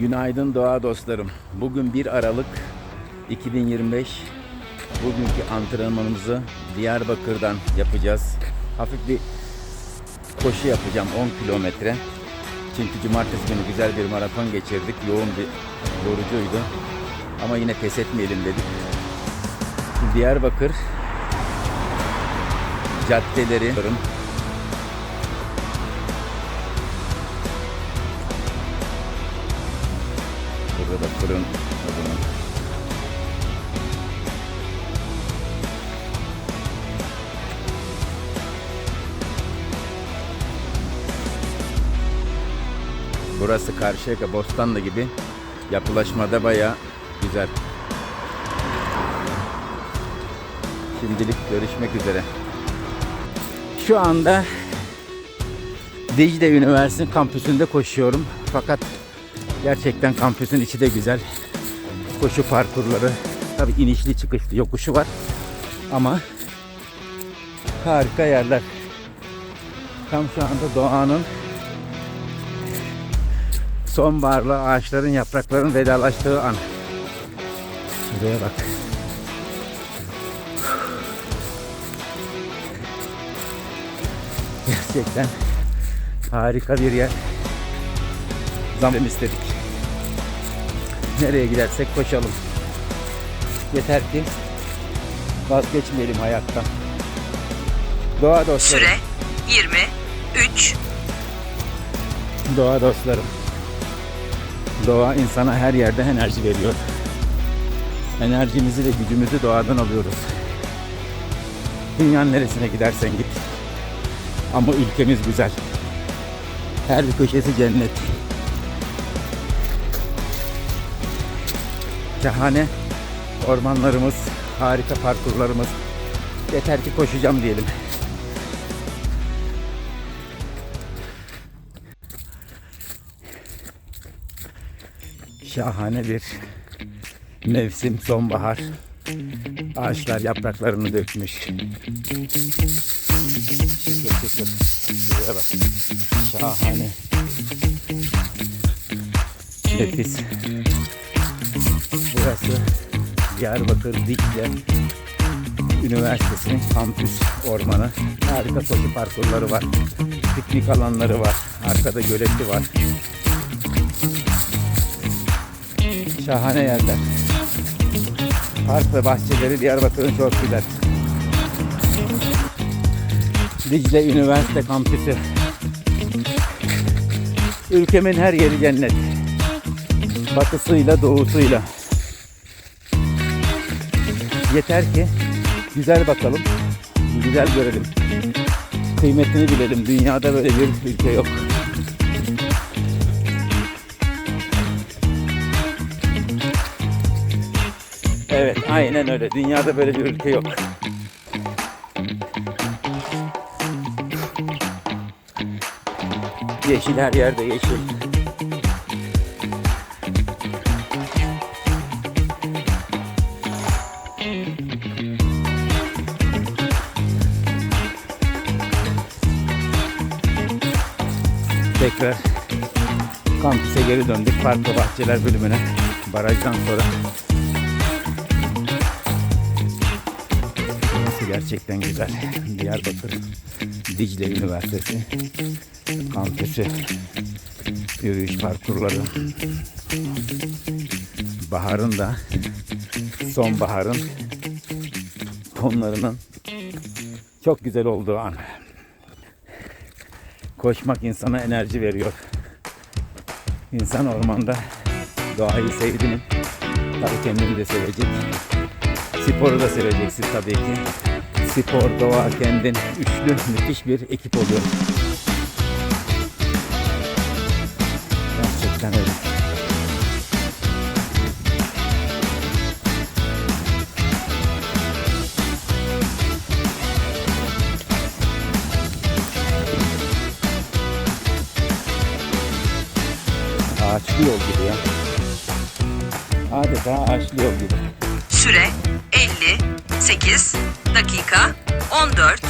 Günaydın doğa dostlarım. Bugün 1 Aralık 2025. Bugünkü antrenmanımızı Diyarbakır'dan yapacağız. Hafif bir koşu yapacağım 10 kilometre. Çünkü cumartesi günü güzel bir maraton geçirdik. Yoğun bir yorucuydu. Ama yine pes etmeyelim dedik. Diyarbakır caddeleri Burada da fırın adına. Burası Karşıyaka Bostanlı gibi yapılaşmada baya güzel. Şimdilik görüşmek üzere. Şu anda Dicle Üniversitesi kampüsünde koşuyorum. Fakat gerçekten kampüsün içi de güzel. Koşu parkurları, tabii inişli çıkışlı yokuşu var. Ama harika yerler. Tam şu anda doğanın sonbaharlı ağaçların yaprakların vedalaştığı an. Şuraya bak. Gerçekten harika bir yer. Zaman istedik. Nereye gidersek koşalım. Yeter ki vazgeçmeyelim hayattan. Doğa dostlarım. Süre 23 Doğa dostlarım. Doğa insana her yerde enerji veriyor. Enerjimizi ve gücümüzü doğadan alıyoruz. Dünyanın neresine gidersen git. Ama ülkemiz güzel. Her bir köşesi cennet. Şahane ormanlarımız, harika parkurlarımız. Yeter ki koşacağım diyelim. Şahane bir mevsim sonbahar. Ağaçlar yapraklarını dökmüş. Şıkır şıkır. Şuraya bak. Şahane. Nefis. Burası Diyarbakır Dicle Üniversitesi'nin kampüs ormanı. Harika koşu parkurları var. Piknik alanları var. Arkada göleti var. Şahane yerler. Park ve bahçeleri Diyarbakır'ın çok güzel. Dicle Üniversite Kampüsü. Ülkemin her yeri cennet. Batısıyla doğusuyla. Yeter ki güzel bakalım, güzel görelim. Kıymetini bilelim. Dünyada böyle bir ülke yok. Evet, aynen öyle. Dünyada böyle bir ülke yok. Yeşil her yerde yeşil. Tekrar kampüse geri döndük. Park ve bahçeler bölümüne. Barajdan sonra Burası gerçekten güzel. Diyarbakır Dicle Üniversitesi kampüsü yürüyüş parkurları baharın da sonbaharın tonlarının çok güzel olduğu an. Koşmak insana enerji veriyor. İnsan ormanda doğayı sevdi mi tabii kendini de sevecek. Sporu da seveceksin tabii ki. Spor, doğa, kendin üçlü müthiş bir ekip oluyor. Gerçekten öyle. Ağaçlı yol gibi ya. Adeta ağaçlı yol gibi. Süre 58 dakika 14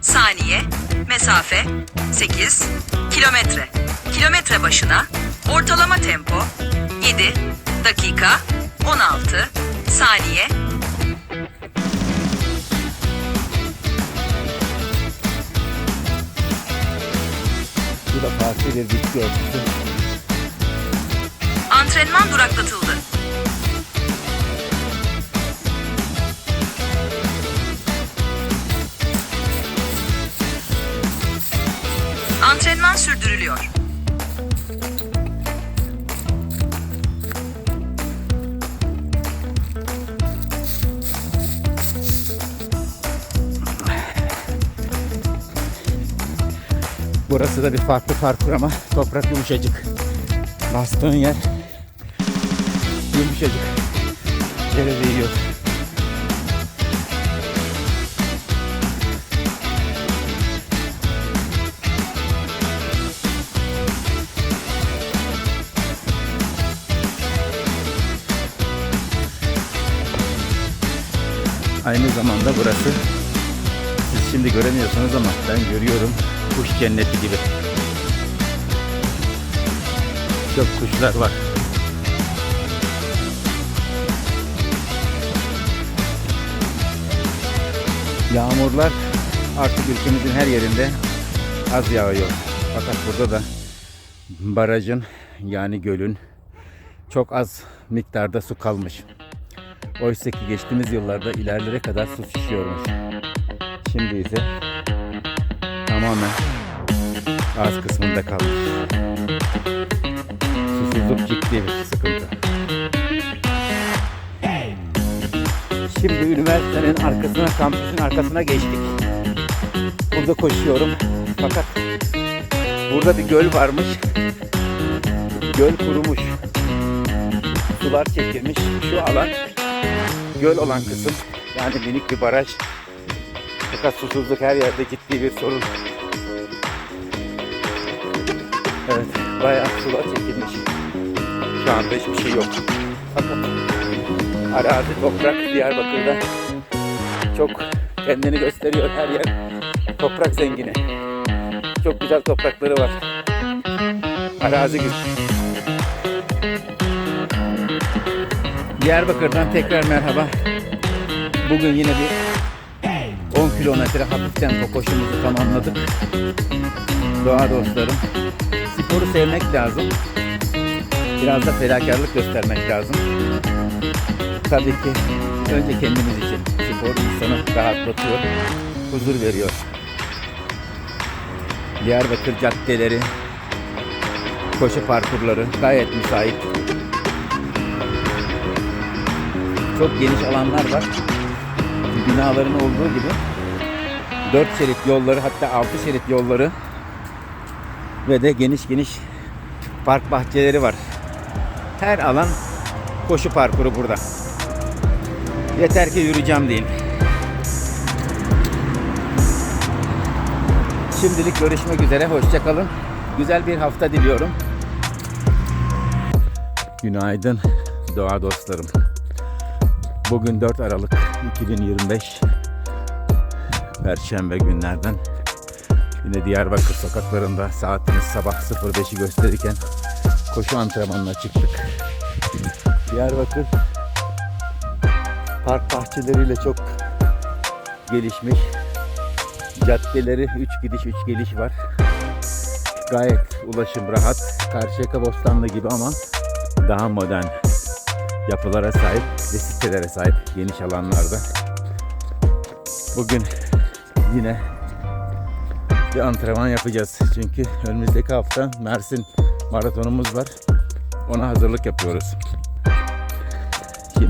saniye mesafe 8 kilometre. Kilometre başına ortalama tempo dakika, 16 saniye, Bu da farklı bir bitki örtüsü. Antrenman duraklatıldı. Antrenman sürdürülüyor. Burası da bir farklı parkur ama toprak yumuşacık. Bastığın yer yumuşacık. Yere değiyor. Aynı zamanda burası siz şimdi göremiyorsunuz ama ben görüyorum kuş cenneti gibi. Çok kuşlar var. Yağmurlar artık ülkemizin her yerinde az yağıyor. Fakat burada da barajın yani gölün çok az miktarda su kalmış. Oysa ki geçtiğimiz yıllarda ilerlere kadar su şişiyormuş. Şimdi ise tamamen ağız kısmında kalmış. Susuzluk ciddi bir sıkıntı. Şimdi üniversitenin arkasına, kampüsün arkasına geçtik. Burada koşuyorum. Fakat burada bir göl varmış. Göl kurumuş. Sular çekilmiş. Şu alan göl olan kısım. Yani minik bir baraj. Fakat susuzluk her yerde ciddi bir sorun. Evet, bayağı sular çekilmiş. Şu anda hiçbir şey yok. Fakat arazi, toprak Diyarbakır'da çok kendini gösteriyor her yer. Toprak zengini. Çok güzel toprakları var. Arazi güzel. Diyarbakır'dan tekrar merhaba. Bugün yine bir 10 kilometre hafif tempo koşumuzu tamamladık. Doğa dostlarım. Sporu sevmek lazım. Biraz da fedakarlık göstermek lazım. Tabii ki önce kendimiz için. Spor insanı rahatlatıyor, huzur veriyor. Diyarbakır caddeleri, koşu parkurları gayet müsait. Çok geniş alanlar var. Binaların olduğu gibi 4 şerit yolları hatta 6 şerit yolları ve de geniş geniş park bahçeleri var. Her alan koşu parkuru burada. Yeter ki yürüyeceğim deyin. Şimdilik görüşmek üzere. Hoşçakalın. Güzel bir hafta diliyorum. Günaydın doğa dostlarım. Bugün 4 Aralık 2025 Perşembe günlerden yine Diyarbakır sokaklarında saatimiz sabah 05'i gösterirken koşu antrenmanına çıktık. Diyarbakır park bahçeleriyle çok gelişmiş. Caddeleri 3 gidiş 3 geliş var. Gayet ulaşım rahat. Karşıyaka Bostanlı gibi ama daha modern yapılara sahip ve sitelere sahip geniş alanlarda. Bugün yine bir antrenman yapacağız. Çünkü önümüzdeki hafta Mersin maratonumuz var. Ona hazırlık yapıyoruz.